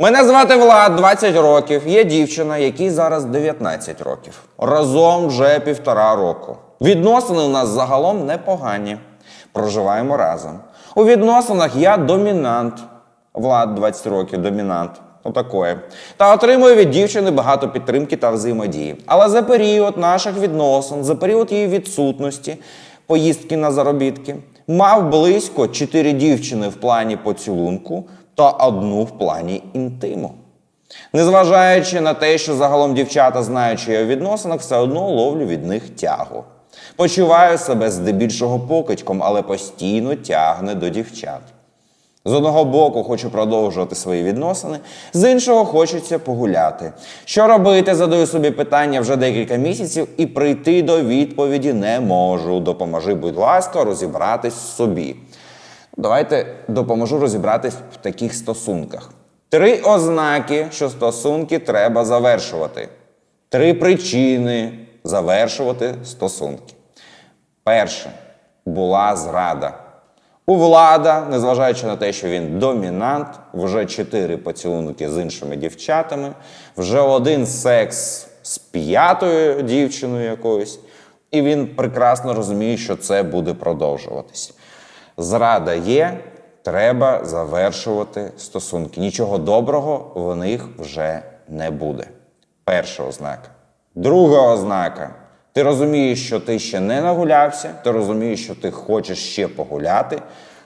Мене звати Влад, 20 років. Є дівчина, якій зараз 19 років. Разом вже півтора року. Відносини у нас загалом непогані. Проживаємо разом. У відносинах я домінант. Влад 20 років, домінант. Отакої. Та отримую від дівчини багато підтримки та взаємодії. Але за період наших відносин, за період її відсутності, поїздки на заробітки, мав близько 4 дівчини в плані поцілунку та одну в плані інтиму. Незважаючи на те, що загалом дівчата, знаючи у відносинах, все одно ловлю від них тягу. Почуваю себе здебільшого покидьком, але постійно тягне до дівчат. З одного боку хочу продовжувати свої відносини, з іншого хочеться погуляти. Що робити, задаю собі питання вже декілька місяців і прийти до відповіді не можу. Допоможи, будь ласка, розібратись собі. Давайте допоможу розібратись в таких стосунках. Три ознаки, що стосунки треба завершувати. Три причини завершувати стосунки. Перше була зрада. У влада, незважаючи на те, що він домінант, вже чотири поцілунки з іншими дівчатами, вже один секс з п'ятою дівчиною якоюсь, і він прекрасно розуміє, що це буде продовжуватись. Зрада є, треба завершувати стосунки. Нічого доброго в них вже не буде. Перша ознака. Друга ознака. Ти розумієш, що ти ще не нагулявся, ти розумієш, що ти хочеш ще погуляти.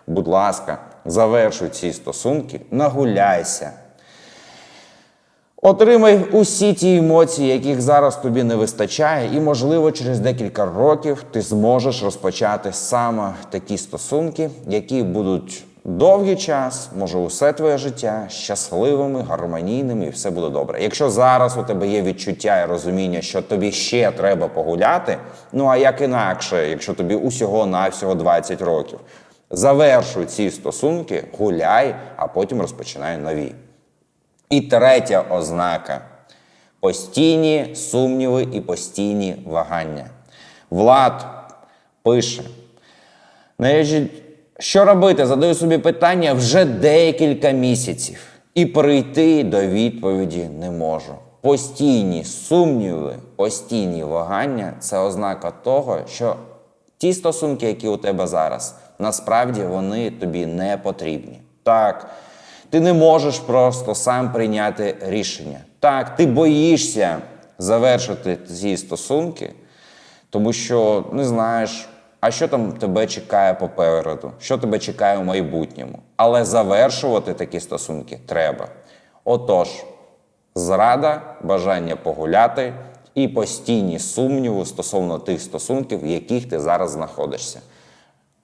Будь ласка, завершуй ці стосунки, нагуляйся. Отримай усі ті емоції, яких зараз тобі не вистачає, і, можливо, через декілька років ти зможеш розпочати саме такі стосунки, які будуть довгий час, може, усе твоє життя щасливими, гармонійними, і все буде добре. Якщо зараз у тебе є відчуття і розуміння, що тобі ще треба погуляти, ну а як інакше, якщо тобі усього навсього 20 років, завершуй ці стосунки, гуляй, а потім розпочинай нові. І третя ознака постійні сумніви і постійні вагання. Влад пише. Що робити? Задаю собі питання вже декілька місяців. І прийти до відповіді не можу. Постійні сумніви, постійні вагання це ознака того, що ті стосунки, які у тебе зараз, насправді вони тобі не потрібні. Так, ти не можеш просто сам прийняти рішення. Так, ти боїшся завершити ці стосунки, тому що не знаєш, а що там тебе чекає попереду, що тебе чекає у майбутньому. Але завершувати такі стосунки треба. Отож, зрада, бажання погуляти і постійні сумніви стосовно тих стосунків, в яких ти зараз знаходишся.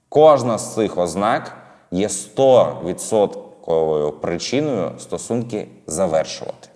Кожна з цих ознак є 100% причиною стосунки завершувати.